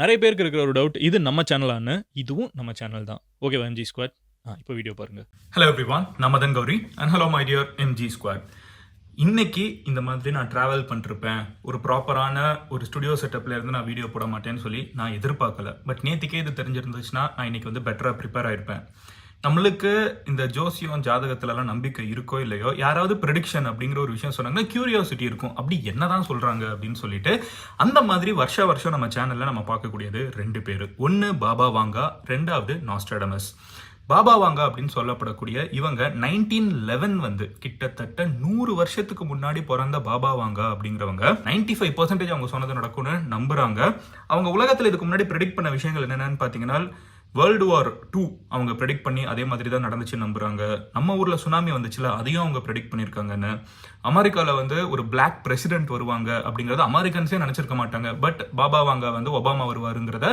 நிறைய பேருக்கு இருக்கிற ஒரு டவுட் இது நம்ம சேனலான்னு இதுவும் நம்ம சேனல் தான். ஓகே எம்ஜி ஸ்குவாட் ஆ இப்போ வீடியோ பாருங்க. ஹலோ எவ்ரிவான் நான் Madan Gowri and hello my dear MG squad இன்னைக்கு இந்த மாதிரி நான் ட்ராவல் பண்ணிருப்பேன். ஒரு ப்ராப்பரான ஒரு ஸ்டுடியோ செட்டப்ல இருந்து நான் வீடியோ போட மாட்டேன்னு சொல்லி நான் எதிர்பார்க்கல. பட் நேத்திக்கே இது தெரிஞ்சிருந்துச்சுன்னா நான் இன்னைக்கு வந்து பெட்டராக ப்ரிப்பேர் ஆயிருப்பேன். நம்மளுக்கு இந்த ஜோசியம் ஜாதகத்துலலாம் நம்பிக்கை இருக்கோ இல்லையோ? யாராவது ப்ரெடிக்ஷன் அப்படிங்கிற ஒரு விஷயம் சொன்னாங்கன்னா கியூரியாசிட்டி இருக்கும். அப்படி என்னதான் சொல்கிறாங்க அப்படின்னு சொல்லிட்டு அந்த மாதிரி வருஷ வருஷம் நம்ம சேனலில் நம்ம பார்க்கக்கூடியது ரெண்டு பேர். ஒன்று பாபா வாங்கா ரெண்டாவது நாஸ்ட்ரடமஸ் பாபா வாங்கா அப்படின்னு சொல்லப்படக்கூடிய இவங்க நைன்டீன் லெவன் வந்து கிட்டத்தட்ட நூறு வருஷத்துக்கு முன்னாடி பிறந்த பாபா வாங்கா அப்படிங்கிறவங்க நைன்டி ஃபைவ் பர்சன்டேஜ் அவங்க சொன்னது நடக்கும்னு நம்புறாங்க. அவங்க உலகத்தில் இதுக்கு முன்னாடி ப்ரெடிக்ட் பண்ண விஷயங்கள் என்னென்னு பார்த்தீங்கன்னா வேர்ல்டு வார் டூ அவங்க ப்ரெடிக்ட் பண்ணி அதே மாதிரி தான் நடந்துச்சுன்னு நம்புறாங்க. நம்ம ஊரில் சுனாமி வந்துச்சுல அதையும் அவங்க ப்ரெடிக்ட் பண்ணியிருக்காங்கன்னு அமெரிக்காவில் வந்து ஒரு பிளாக் பிரசிடென்ட் வருவாங்க அப்படிங்கிறத அமெரிக்கன்ஸே நினச்சிருக்க மாட்டாங்க. பட் பாபா வாங்க வந்து ஒபாமா வருவாருங்கிறத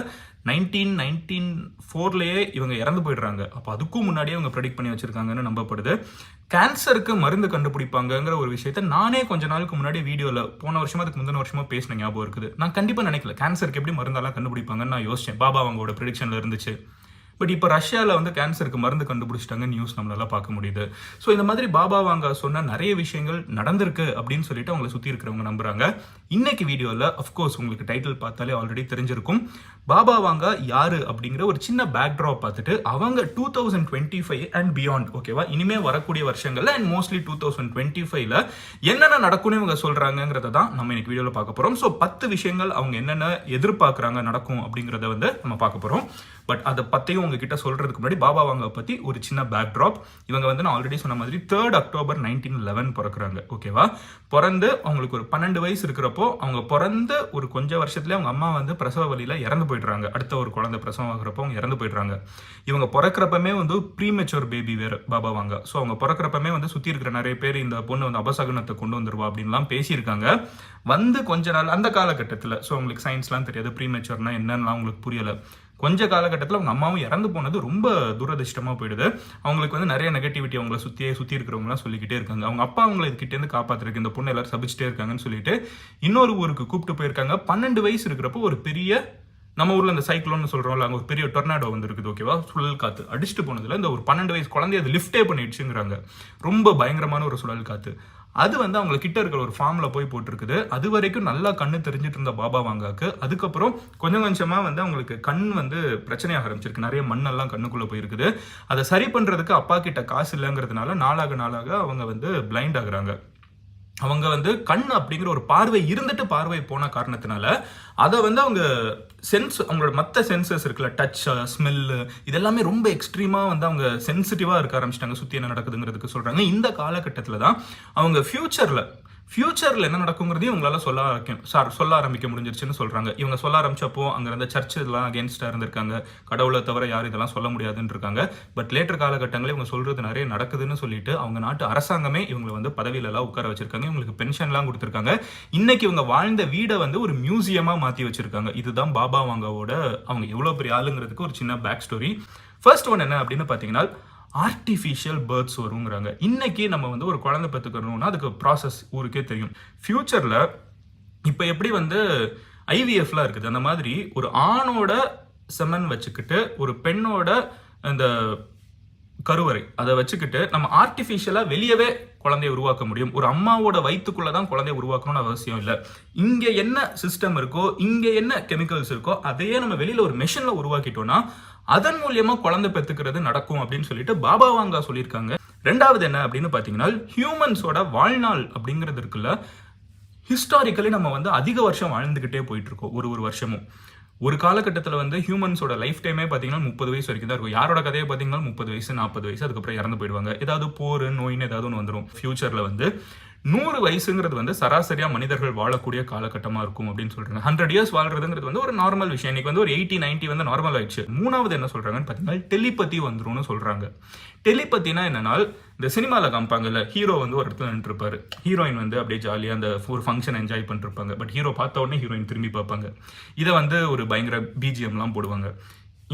நைன்டீன் நைன்டீன் ஃபோர்லேயே இவங்க இறந்து போயிடுறாங்க. அப்போ அதுக்கும் முன்னாடியே அவங்க ப்ரெடிக்ட் பண்ணி வச்சுருக்காங்கன்னு நம்பப்படுது. கேன்சருக்கு மருந்து கண்டுபிடிப்பாங்கங்கிற ஒரு விஷயத்த நானே கொஞ்ச நாளுக்கு முன்னாடி வீடியோவில் போன வருஷமா அதுக்கு முந்தின வருஷமா பேசின ஞாபகம் இருக்குது. நான் கண்டிப்பாக நினைக்கல. கேன்சருக்கு எப்படி மருந்தெல்லாம் கண்டுபிடிப்பாங்கன்னு நான் யோசிச்சேன். பாபா அவங்களோட ப்ரெடிக்ஷனில் இருந்துச்சு. பட் இப்போ ரஷ்யாவில் வந்து கேன்சருக்கு மருந்து கண்டுபிடிச்சிட்டாங்க நியூஸ் நம்மளால பார்க்க முடியுது. ஸோ இந்த மாதிரி பாபா வாங்க சொன்ன நிறைய விஷயங்கள் நடந்திருக்கு அப்படின்னு சொல்லிட்டு அவங்களை சுற்றி இருக்கிறவங்க நம்புறாங்க. இன்னைக்கு வீடியோவில் அஃப்கோர்ஸ் உங்களுக்கு டைட்டில் பார்த்தாலே ஆல்ரெடி தெரிஞ்சிருக்கும். பாபா வாங்க யாரு அப்படிங்கிற ஒரு சின்ன பேக்ட்ராப் பார்த்துட்டு அவங்க two thousand twenty five and beyond ஓகேவா இனிமே வரக்கூடிய வருஷங்கள்ல and mostly two thousand twenty ஃபைவ்ல என்னென்ன நடக்கும்னு இவங்க சொல்றாங்கிறத தான் நம்ம இன்னைக்கு வீடியோவில் பார்க்க போறோம். ஸோ பத்து விஷயங்கள் அவங்க என்னென்ன எதிர்பார்க்குறாங்க நடக்கும் அப்படிங்கிறத வந்து நம்ம பார்க்க போறோம். பட் அதை பற்றியும் உங்ககிட்ட சொல்கிறதுக்கு முன்னாடி பாபா வாங்க பற்றி ஒரு சின்ன பேக் ட்ராப் இவங்க வந்து நான் ஆல்ரெடி சொன்ன மாதிரி தேர்ட் அக்டோபர் நைன்டீன் லெவன் பிறக்குறாங்க ஓகேவா பிறந்து அவங்களுக்கு ஒரு பன்னெண்டு வயசு இருக்கிறப்போ அவங்க பிறந்த ஒரு கொஞ்சம் வருஷத்துல அவங்க அம்மா வந்து பிரசவ வழியில் இறந்து போயிடுறாங்க. அடுத்த ஒரு குழந்தை பிரசவம் ஆகுறப்போ அவங்க இறந்து போயிடுறாங்க. இவங்க பிறக்கிறப்பமே வந்து ப்ரீமெச்சோர் பேபி வேறு பாபா வாங்க. ஸோ அவங்க பிறக்கிறப்பமே வந்து சுற்றி இருக்கிற நிறைய பேர் இந்த பொண்ணு வந்து அபசகுனத்தை கொண்டு வந்துருவா அப்படின்லாம் பேசியிருக்காங்க. வந்து கொஞ்ச நாள் அந்த காலகட்டத்தில் ஸோ அவங்களுக்கு சயின்ஸ்லாம் தெரியாது ப்ரீமெச்சோர்னா என்னன்னு அவங்களுக்கு புரியலை. கொஞ்ச காலகட்டத்தில் அவங்க அம்மாவும் இறந்து போனது ரொம்ப துரதிர்ஷ்டமாக போயிடுது. அவங்களுக்கு வந்து நிறைய நெகட்டிவிட்டி அவங்கள சுற்றியே சுற்றி இருக்கிறவங்களாம் சொல்லிக்கிட்டே இருக்காங்க. அவங்க அப்பா அவங்களை இதுக்கிட்டேருந்து காப்பாத்துறதுக்கு இந்த பொண்ணு எல்லாரும் சபிச்சிட்டே இருக்காங்கன்னு சொல்லிட்டு இன்னொரு ஊருக்கு கூப்பிட்டு போயிருக்காங்க. பன்னெண்டு வயசு இருக்கிறப்போ ஒரு பெரிய நம்ம ஊரில் இந்த சைக்ளோன்னு சொல்கிறோம்ல அங்கே ஒரு பெரிய டொர்னாடோ வந்துருக்குது ஓகேவா சுழல் காற்று அடிச்சுட்டு போனதில் இந்த ஒரு பன்னெண்டு வயசு குழந்தைய அது லிஃப்டே பண்ணிடுச்சுங்கிறாங்க. ரொம்ப பயங்கரமான ஒரு சுழல் காற்று அது வந்து அவங்க கிட்ட இருக்கிற ஒரு ஃபார்ம்ல போய் போட்டிருக்குது. அது வரைக்கும் நல்லா கண்ணு தெரிஞ்சிட்டு இருந்த பாபா வாங்காக்கு. அதுக்கப்புறம் கொஞ்சம் கொஞ்சமா வந்து அவங்களுக்கு கண் வந்து பிரச்சனையாக ஆரம்பிச்சிருக்கு. நிறைய மண்ணெல்லாம் கண்ணுக்குள்ள போயிருக்குது. அதை சரி பண்றதுக்கு அப்பா கிட்ட காசு இல்லைங்கிறதுனால நாளாக நாளாக அவங்க வந்து பிளைண்ட் ஆகுறாங்க. அவங்க வந்து கண் அப்படிங்கிற ஒரு பார்வை இருந்துட்டு பார்வை போன காரணத்தினால அதை வந்து அவங்க சென்ஸ் அவங்களோட மற்ற சென்சஸ் இருக்குல்ல டச் ஸ்மெல்லு இதெல்லாமே ரொம்ப எக்ஸ்ட்ரீமாக வந்து அவங்க சென்சிட்டிவாக இருக்க ஆரம்பிச்சிட்டாங்க சுற்றி என்ன நடக்குதுங்கிறதுக்கு சொல்கிறாங்க இந்த காலகட்டத்தில் தான் அவங்க ஃப்யூச்சரில் ஃபியூச்சரில் என்ன நடக்குங்கிறதையும் உங்களால் சொல்ல ஆரம்பிக்கும் சார் சொல்ல ஆரம்பிக்க முடிஞ்சிருச்சுன்னு சொல்கிறாங்க இவங்க சொல்ல ஆரம்பிச்சப்போ அங்கே இருந்த சர்ச் இதெல்லாம் அகேன்ஸ்டாக இருந்திருக்காங்க. கடவுளை தவிர யாரும் இதெல்லாம் சொல்ல முடியாதுன்னு இருக்காங்க. பட் லேட்டர் காலகட்டங்களில் இவங்க சொல்கிறது நிறைய நடக்குதுன்னு சொல்லிட்டு அவங்க நாட்டு அரசாங்கமே இவங்களை வந்து பதவியிலலாம் உட்கார வச்சிருக்காங்க. இவங்களுக்கு பென்ஷன்லாம் கொடுத்துருக்காங்க. இன்னைக்கு இவங்க வாழ்ந்த வீடை வந்து ஒரு மியூசியமாக மாற்றி வச்சிருக்காங்க. இதுதான் பாபா வாங்காவோட அவங்க எவ்வளோ பெரிய ஆளுங்கிறதுக்கு ஒரு சின்ன பேக் ஸ்டோரி ஃபர்ஸ்ட் ஒன் என்ன அப்படின்னு பார்த்தீங்கன்னா ஆர்டிஃபிஷியல் பேர்த்ஸ் வருங்கிறாங்க. இன்னைக்கு நம்ம வந்து ஒரு குழந்தை பெற்றுக்கணும்னா அதுக்கு ப்ராசஸ் ஊருக்கே தெரியும். ஃப்யூச்சரில் இப்போ எப்படி வந்து ஐவிஎஃப்லாம் இருக்குது. அந்த மாதிரி ஒரு ஆணோட செமன் வச்சுக்கிட்டு ஒரு பெண்ணோட இந்த கருவறை அதை வச்சுக்கிட்டு நம்ம ஆர்டிஃபிஷியலாக வெளியவே குழந்தைய உருவாக்க முடியும். ஒரு அம்மாவோட வயிற்றுக்குள்ளே தான் குழந்தைய உருவாக்கணும்னு அவசியம் இல்லை. இங்கே என்ன சிஸ்டம் இருக்கோ இங்கே என்ன கெமிக்கல்ஸ் இருக்கோ அதையே நம்ம வெளியில் ஒரு மெஷினில் உருவாக்கிட்டோம்னா அதன் மூலியமா குழந்தை பெற்றுக்கிறது நடக்கும் அப்படின்னு சொல்லிட்டு பாபா வாங்கா சொல்லியிருக்காங்க. ரெண்டாவது என்ன அப்படின்னு பார்த்தீங்கன்னா ஹியூமன்ஸோட வாழ்நாள் அப்படிங்கிறது இருக்குல்ல ஹிஸ்டாரிக்கலி நம்ம வந்து அதிக வருஷம் வாழ்ந்துகிட்டே போயிட்டு இருக்கோம் ஒரு ஒரு வருஷமும். ஒரு காலகட்டத்தில் வந்து ஹியூமன்ஸோட லைஃப் டைமே பார்த்தீங்கன்னா முப்பது வயசு வரைக்கும் தான் இருக்கும். யாரோட கதையை பார்த்தீங்கன்னா முப்பது வயசு நாற்பது வயசு அதுக்கப்புறம் இறந்து போயிடுவாங்க. ஏதாவது போர் நோயின்னு ஏதாவது ஒன்று வந்துடும் ஃபியூச்சரில் வந்து நூறு வயசுங்கிறது வந்து சராசரியாக மனிதர்கள் வாழக்கூடிய காலகட்டமாக இருக்கும் அப்படின்னு சொல்கிறாங்க ஹண்ட்ரட் இயர்ஸ் வாழ்றதுங்கிறது வந்து ஒரு நார்மல் விஷயம். இன்னைக்கு வந்து ஒரு எயிட்டி நைன்டி வந்து நார்மல் ஆயிடுச்சு. மூணாவது என்ன சொல்கிறாங்கன்னு பார்த்தீங்கன்னா டெலிபதி வந்துரும்னு சொல்கிறாங்க டெலிபத்தினா என்னன்னா இந்த சினிமாவில் காமிப்பாங்கல்ல ஹீரோ வந்து ஒரு இடத்துல நின்றுருப்பாரு. ஹீரோயின் வந்து அப்படியே ஜாலியாக அந்த ஒரு ஃபங்க்ஷன் என்ஜாய் பண்ணிருப்பாங்க. பட் ஹீரோ பார்த்த உடனே ஹீரோயின் திரும்பி பார்ப்பாங்க. இதை வந்து ஒரு பயங்கர பிஜிஎம்லாம் போடுவாங்க.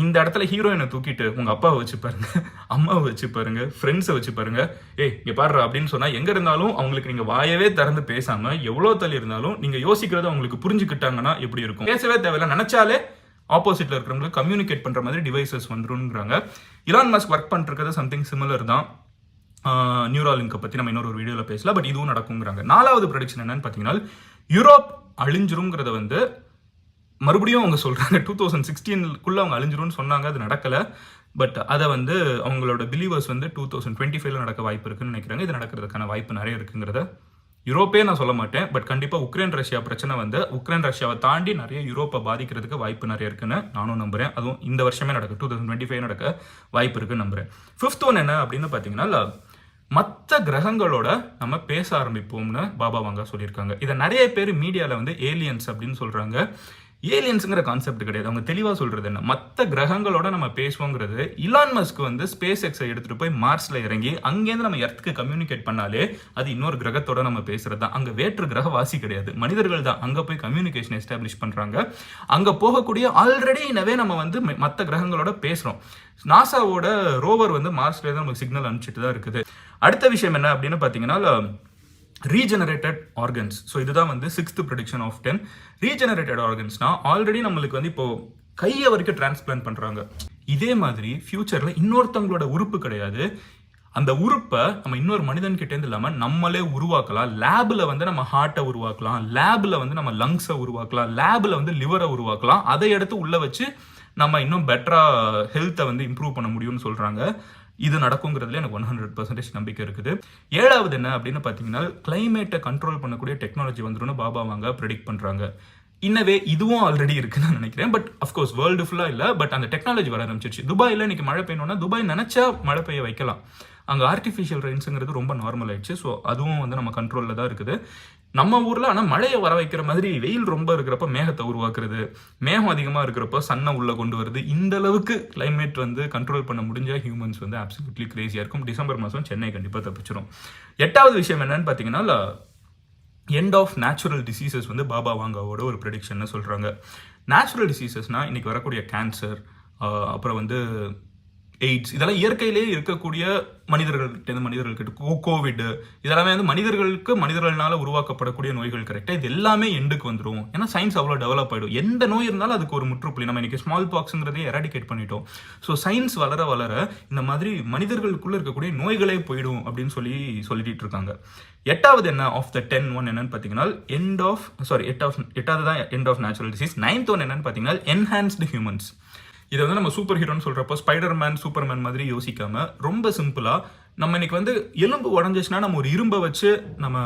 இந்த இடத்துல ஹீரோயினை தூக்கிட்டு உங்கள் அப்பாவை வச்சு பாருங்க அம்மாவை வச்சு பாருங்க ஃப்ரெண்ட்ஸை வச்சு பாருங்க. ஏய் இங்கே பாரு அப்படின்னு சொன்னால் எங்கே இருந்தாலும் அவங்களுக்கு நீங்கள் வாயவே திறந்து பேசாமல் எவ்வளோ தள்ளி இருந்தாலும் நீங்கள் யோசிக்கிறத அவங்களுக்கு புரிஞ்சுக்கிட்டாங்கன்னா எப்படி இருக்கும்? பேசவே தேவையில்ல. நினச்சாலே ஆப்போசிட்டில் இருக்கிறவங்களுக்கு கம்யூனிகேட் பண்ணுற மாதிரி டிவைசஸ் வந்துருங்கிறாங்க இலான் மஸ்க் ஒர்க் பண்ணுறது சம்திங் சிமிலர் தான். நியூராலிங்கை பற்றி நம்ம இன்னொரு ஒரு வீடியோவில் பேசலாம். பட் இதுவும் நடக்குங்கிறாங்க நாலாவது ப்ரடிக்ஷன் என்னன்னு பார்த்தீங்கன்னா யூரோப் அழிஞ்சிருங்கிறத வந்து மறுபடியும் அவங்க சொல்கிறாங்க டூ தௌசண்ட் சிக்ஸ்டீனுக்குள்ளே அவங்க அழிஞ்சிரும்னு சொன்னாங்க அது நடக்கலை. பட் அதை வந்து அவங்களோட பிலீவர்ஸ் வந்து டூ தௌசண்ட் டுவெண்ட்டி ஃபைவ்ல நடக்க வாய்ப்பு இருக்குன்னு நினைக்கிறாங்க. இது நடக்கிறதுக்கான வாய்ப்பு நிறைய இருக்குங்கிறத யூரோப்பே நான் சொல்ல மாட்டேன். பட் கண்டிப்பாக உக்ரைன் ரஷ்யா பிரச்சனை வந்து உக்ரைன் ரஷ்யாவை தாண்டி நிறைய யூரோப்பை பாதிக்கிறதுக்கு வாய்ப்பு நிறைய இருக்குன்னு நானும் நம்புகிறேன் அதுவும் இந்த வருஷமே நடக்கு டூ தௌசண்ட் டுவெண்ட்டி ஃபைவ் நடக்க வாய்ப்பு இருக்குன்னு நம்புகிறேன் ஃபிஃப்த் ஒன் என்ன அப்படின்னு பார்த்தீங்கன்னா மற்ற கிரகங்களோட நம்ம பேச ஆரம்பிப்போம்னு பாபா வாங்க சொல்லியிருக்காங்க. இதை நிறைய பேர் மீடியாவில் வந்து ஏலியன்ஸ் அப்படின்னு சொல்கிறாங்க ஏலியன்ஸுங்கிற கான்செப்ட் கிடையாது. அவங்க தெளிவாக சொல்கிறது என்ன? மற்ற கிரகங்களோட நம்ம பேசுவோங்கிறது இலான் மஸ்க் வந்து ஸ்பேஸ் எக்ஸை எடுத்துகிட்டு போய் மார்ஸில் இறங்கி அங்கேருந்து நம்ம எர்த்துக்கு கம்யூனிகேட் பண்ணாலே அது இன்னொரு கிரகத்தோட நம்ம பேசுகிறது தான். அங்கே வேற்று கிரகவாசி கிடையாது. மனிதர்கள் தான் அங்கே போய் கம்யூனிகேஷன் எஸ்டாப்ளிஷ் பண்ணுறாங்க அங்கே போகக்கூடிய ஆல்ரெடி இனவே நம்ம வந்து மற்ற கிரகங்களோட பேசுகிறோம் நாசாவோட ரோவர் வந்து மார்ஸ்ல தான் நமக்கு சிக்னல் அனுப்பிச்சிட்டு தான் இருக்குது. அடுத்த விஷயம் என்ன அப்படின்னு பார்த்தீங்கன்னா ரீஜெனரேட்டட் ஆர்கன்ஸ் ஸோ இதுதான் வந்து sixth prediction of ten regenerated ஆர்கன்ஸ்னா already நம்மளுக்கு வந்து இப்போ கையை வரைக்கும் டிரான்ஸ்பிளான்ட் பண்ணுறாங்க இதே மாதிரி ஃப்யூச்சரில் இன்னொருத்தவங்களோட உறுப்பு கிடையாது. அந்த உறுப்பை நம்ம இன்னொரு மனிதன் இல்லாமல் நம்மளே உருவாக்கலாம். லேபில் வந்து நம்ம ஹார்ட்டை உருவாக்கலாம். லேபில் வந்து நம்ம லங்ஸை உருவாக்கலாம். லேபில் வந்து லிவரை உருவாக்கலாம். அதை எடுத்து உள்ளே வச்சு நம்ம இன்னும் பெட்டராக ஹெல்த்தை வந்து இம்ப்ரூவ் பண்ண முடியும்னு சொல்கிறாங்க இது நடக்குங்கிறதுல எனக்கு ஒன் ஹண்ட்ரட் பர்சன்டேஜ் நம்பிக்கை இருக்குது. ஏழாவது என்ன அப்படின்னு பார்த்தீங்கன்னா கிளைமேட்டை கண்ட்ரோல் பண்ணக்கூடிய டெக்னாலஜி வந்துடும் பாபா வாங்க ப்ரெடிக்ட் பண்ணுறாங்க இன்னவே இதுவும் ஆல்ரெடி இருக்குன்னு நான் நினைக்கிறேன். பட் அஃப்கோர்ஸ் வேர்ல்டு ஃபுல்லாக இல்லை. பட் அந்த டெக்னாலஜி வர ஆரம்பிச்சிருச்சு. துபாயில் இன்னைக்கு மழை பெய்யணும்னா துபாய் நினச்சா மழை பெய்ய வைக்கலாம். அங்கே ஆர்டிஃபிஷியல் ரெயின்ஸுங்கிறது ரொம்ப நார்மல் ஆயிடுச்சு. ஸோ அதுவும் வந்து நம்ம கண்ட்ரோலில் தான் இருக்குது. நம்ம ஊரில் ஆனால் மழையை வர வைக்கிற மாதிரி வெயில் ரொம்ப இருக்கிறப்ப மேகத்தை உருவாக்குறது. மேகம் அதிகமாக இருக்கிறப்ப சன்னை உள்ளே கொண்டு வருது. இந்த அளவுக்கு கிளைமேட் வந்து கண்ட்ரோல் பண்ண முடிஞ்ச ஹியூமன்ஸ் வந்து அப்சல்யூட்லி கிரேசியாக இருக்கும். டிசம்பர் மாதம் சென்னை கண்டிப்பாக தப்பிச்சிடும் எட்டாவது விஷயம் என்னன்னு பார்த்தீங்கன்னா எண்ட் ஆஃப் நேச்சுரல் டிசீசஸ் வந்து பாபா வாங்காவோட ஒரு ப்ரெடிக்ஷன்னு சொல்கிறாங்க நேச்சுரல் டிசீசஸ்னால் இன்றைக்கி வரக்கூடிய கேன்சர் அப்புறம் வந்து எய்ட்ஸ் இதெல்லாம் இயற்கையிலேயே இருக்கக்கூடிய மனிதர்கள்ட்ட மனிதர்கள்கிட்ட கோ கோவிட் இதெல்லாமே வந்து மனிதர்களுக்கு மனிதர்களால் உருவாக்கப்படக்கூடிய நோய்கள் கரெக்டாக இது எல்லாமே எண்டுக்கு வந்துடும் ஏன்னா சயின்ஸ் அவ்வளோ டெவலப் ஆகிடும் எந்த நோய் இருந்தாலும் அதுக்கு ஒரு முற்றுப்புள்ளி. நம்ம இன்றைக்கி ஸ்மால் பாக்ஸுங்கிறதே எராடிகேட் பண்ணிட்டோம். ஸோ சயின்ஸ் வளர வளர இந்த மாதிரி மனிதர்களுக்குள்ளே இருக்கக்கூடிய நோய்களே போயிடும் அப்படின்னு சொல்லி சொல்லிட்டு இருக்காங்க. எட்டாவது என்ன? ஆஃப் த டென் ஒன் என்னன்னு பார்த்தீங்கன்னா end of sorry end of எட்டாவது தான் end of natural disease ninth one என்னன்னு பார்த்தீங்கன்னா என்ஹான்ஸ்டு ஹியூமன்ஸ் இதை வந்து நம்ம சூப்பர் ஹீரோன்னு சொல்கிறப்போ ஸ்பைடர் மேன் சூப்பர்மேன் மாதிரி யோசிக்காம ரொம்ப சிம்பிளாக நம்ம இன்னைக்கு வந்து எலும்பு உடஞ்சிச்சுன்னா நம்ம ஒரு இரும்பை வச்சு நம்ம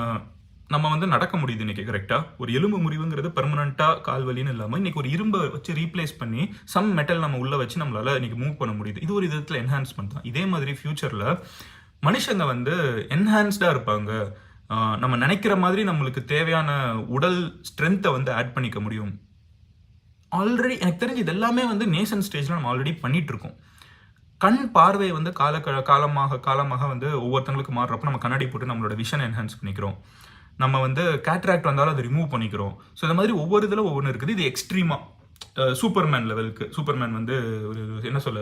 நம்ம வந்து நடக்க முடியுது இன்னைக்கு கரெக்டாக ஒரு எலும்பு முறிவுங்கிறது பெர்மனண்ட்டாக கால் வலின்னு இல்லாமல் இன்னைக்கு ஒரு இரும்பை வச்சு ரீப்ளேஸ் பண்ணி சம் மெட்டல் நம்ம உள்ளே வச்சு நம்மளால இன்னைக்கு மூவ் பண்ண முடியுது. இது ஒரு விதத்தில் என்ஹான்ஸ்மெண்ட் தான். இதே மாதிரி ஃப்யூச்சரில் மனுஷங்க வந்து என்ஹான்ஸ்டாக இருப்பாங்க. நம்ம நினைக்கிற மாதிரி நம்மளுக்கு தேவையான உடல் ஸ்ட்ரென்த்தை வந்து ஆட் பண்ணிக்க முடியும். ஆல்ரெடி எனக்கு தெரிஞ்சு இது எல்லாமே வந்து நேஷன் ஸ்டேஜில் நம்ம ஆல்ரெடி பண்ணிட்டு இருக்கோம் கண் பார்வை வந்து கால காலமாக காலமாக வந்து ஒவ்வொருத்தங்களுக்கு மாறுறப்ப நம்ம கண்ணாடி போட்டு நம்மளோட விஷன் என்ஹான்ஸ் பண்ணிக்கிறோம். நம்ம வந்து கேட்ராக்ட் வந்தாலும் அதை ரிமூவ் பண்ணிக்கிறோம். ஸோ இந்த மாதிரி ஒவ்வொரு இதில் ஒவ்வொன்று இருக்குது. இது எக்ஸ்ட்ரீமாக சூப்பர்மேன் லெவலுக்கு சூப்பர்மேன் வந்து ஒரு என்ன சொல்ல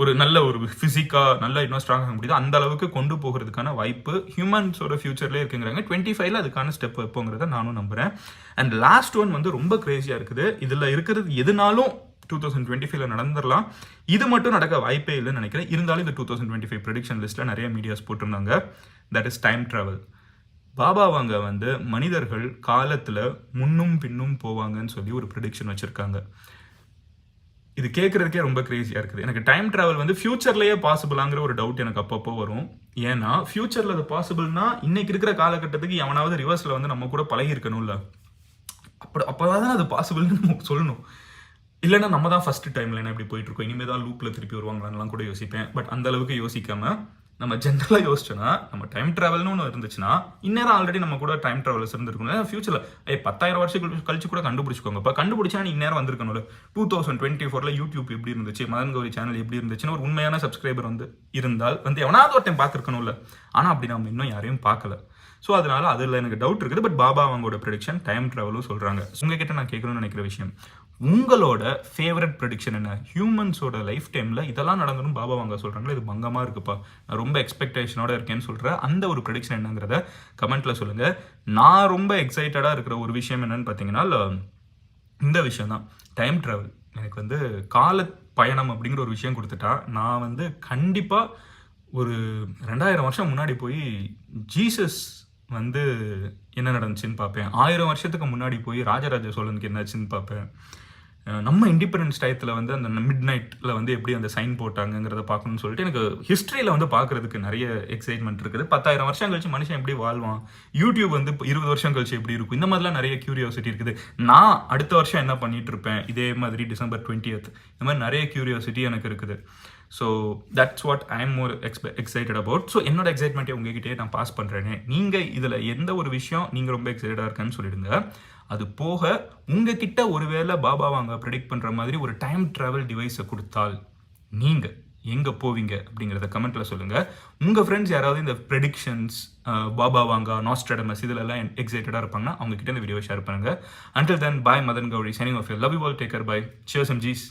ஒரு நல்ல ஒரு ஃபிசிக்காக நல்லா இன்னும் ஸ்ட்ராங் ஆக முடியுது. அந்த அளவுக்கு கொண்டு போகிறதுக்கான வாய்ப்பு ஹியூமன்ஸோட ஃபியூச்சர்லேயே இருக்குங்கிறாங்க. டுவெண்ட்டி ஃபைவ்ல அதுக்கான ஸ்டெப் வைப்போங்கிறத நானும் நம்புகிறேன் அண்ட் லாஸ்ட் ஒன் வந்து ரொம்ப கிரேசியாக இருக்குது. இதில் இருக்கிறது எதுனாலும் டூ தௌசண்ட் டுவெண்ட்டி ஃபைவ்ல நடந்துடலாம். இது மட்டும் நடக்க வாய்ப்பே இல்லைன்னு நினைக்கிறேன். இருந்தாலும் இந்த two thousand twenty five prediction லிஸ்ட்டில் நிறைய மீடியாஸ் போட்டிருந்தாங்க. தட் இஸ் டைம் ட்ராவல் பாபாவாங்க வந்து மனிதர்கள் காலத்தில் முன்னும் பின்னும் போவாங்கன்னு சொல்லி ஒரு ப்ரிடிக்ஷன் வச்சுருக்காங்க. இது கேட்குறதுக்கே ரொம்ப கிரேசியாக இருக்குது. எனக்கு டைம் ட்ராவல் வந்து ஃபியூச்சர்லேயே பாசிபிளாங்கிற ஒரு டவுட் எனக்கு அப்பப்போ வரும். ஏன்னா ஃபியூச்சரில் அது பாசிபிள்னா இன்னைக்கு இருக்கிற காலகட்டத்துக்கு எவனாவது ரிவர்ஸில் வந்து நம்ம கூட பழகி இருக்கணும்ல அப்படி தான் அது பாசிபிள்னு நம்ம சொல்லணும். இல்லைன்னா நம்ம தான் ஃபஸ்ட்டு டைமில் என்ன இப்படி போயிட்டுருக்கோம் இனிமேல் தான் லூப்பில் திருப்பி வருவாங்களான்லாம் கூட யோசிப்பேன். பட் அந்த அளவுக்கு யோசிக்காமல் நம்ம ஜென்ரலாக யோசிச்சோன்னா நம்ம டைம் ட்ராவல்னு ஒன்று இருந்துச்சுன்னா இந்நேரம் ஆல்ரெடி நம்ம கூட டைம் ட்ராவல்ஸ் இருந்திருக்கணும் ஃபியூச்சரில் ஏ பத்தாயிரம் வருஷம் கழிச்சு- கூட கண்டுபிடிச்சிக்கோங்க. இப்போ கண்டுபிடிச்சா நீ இந்நேரம் வந்திருக்கணும்ல. டூ தௌசண்ட் டுவெண்ட்டி ஃபோரில் யூடியூப் எப்படி இருந்துச்சு மதன் கௌரி சேனல் எப்படி இருந்துச்சுன்னு ஒரு உண்மையான சப்ஸ்கிரைபர் வந்து இருந்தால் வந்து எவனாவது ஒருத்தன் பார்த்துருக்கணும்ல. ஆனால் அப்படி நம்ம இன்னும் யாரையும் பார்க்கல. ஸோ அதனால அதில் எனக்கு டவுட் இருக்குது பட் பாபா அவங்களோட ப்ரடிக்ஷன் டைம் ட்ராவலும் சொல்கிறாங்க உங்ககிட்ட நான் கேட்கணும்னு நினைக்கிற விஷயம் உங்களோட ஃபேவரட் ப்ரெடிக்ஷன் என்ன? ஹியூமன்ஸோட லைஃப் டைமில் இதெல்லாம் நடந்தணும் பாபா வாங்க சொல்கிறாங்களே இது பங்கமாக இருக்குப்பா. நான் ரொம்ப எக்ஸ்பெக்டேஷனோட இருக்கேன்னு சொல்கிற அந்த ஒரு ப்ரெடிக்ஷன் என்னங்கிறத கமெண்ட்டில் சொல்லுங்கள் நான் ரொம்ப எக்ஸைட்டடாக இருக்கிற ஒரு விஷயம் என்னன்னு பார்த்தீங்கன்னா இந்த விஷயம் தான் டைம் ட்ராவல் எனக்கு வந்து கால பயணம் அப்படிங்கிற ஒரு விஷயம் கொடுத்துட்டா நான் வந்து கண்டிப்பாக ஒரு ரெண்டாயிரம் வருஷம் முன்னாடி போய் ஜீசஸ் வந்து என்ன நடந்துச்சுன்னு பார்ப்பேன் ஆயிரம் வருஷத்துக்கு முன்னாடி போய் ராஜராஜ சோழனுக்கு என்னாச்சுன்னு பார்ப்பேன் நம்ம இண்டிபெண்டன்ஸ் டயத்தில் வந்து அந்த மிட் நைட்டில் வந்து எப்படி அந்த சைன் போட்டாங்கங்கிறத பார்க்கணும்னு சொல்லிட்டு எனக்கு ஹிஸ்ட்ரியில் வந்து பார்க்கறதுக்கு நிறைய எக்ஸைட்மெண்ட் இருக்குது. பத்தாயிரம் வருஷம் கழிச்சு மனுஷன் எப்படி வாழ்வான்? யூடியூப் வந்து இப்போ இருபது வருஷம் கழிச்சு எப்படி இருக்கும்? இந்த மாதிரிலாம் நிறைய கியூரியாசிட்டி இருக்குது. நான் அடுத்த வருஷம் என்ன பண்ணிட்டு இருப்பேன்? இதே மாதிரி டிசம்பர் டுவெண்ட்டி இந்த மாதிரி நிறைய கியூரியாசிட்டி எனக்கு இருக்குது. So that's what I am more எக்ஸ்பெ excited about so என்னோட எக்ஸைட்மெண்ட்டை உங்ககிட்டயே நான் பாஸ் பண்ணுறேனே நீங்கள் இதில் எந்த ஒரு விஷயம் நீங்கள் ரொம்ப எக்ஸைட்டடாக இருக்கேன்னு சொல்லிடுங்க. அது போக உங்ககிட்ட ஒருவேளை பாபா வாங்க ப்ரெடிக்ட் பண்ணுற மாதிரி ஒரு டைம் ட்ராவல் டிவைஸை கொடுத்தால் நீங்கள் எங்கே போவீங்க அப்படிங்கிறத கமெண்ட்டில் சொல்லுங்கள் உங்கள் ஃப்ரெண்ட்ஸ் யாராவது இந்த ப்ரெடிக்ஷன்ஸ் பாபா வாங்கா நாஸ்ட்ரடமஸ் இதிலெல்லாம் எக்ஸைட்டடாக இருப்பாங்கன்னா அவங்க கிட்ட இந்த வீடியோ ஷேர் பண்ணுங்கள் until then bye Madan Gowri signing off love you all take care bye cheers and ஜீஸ்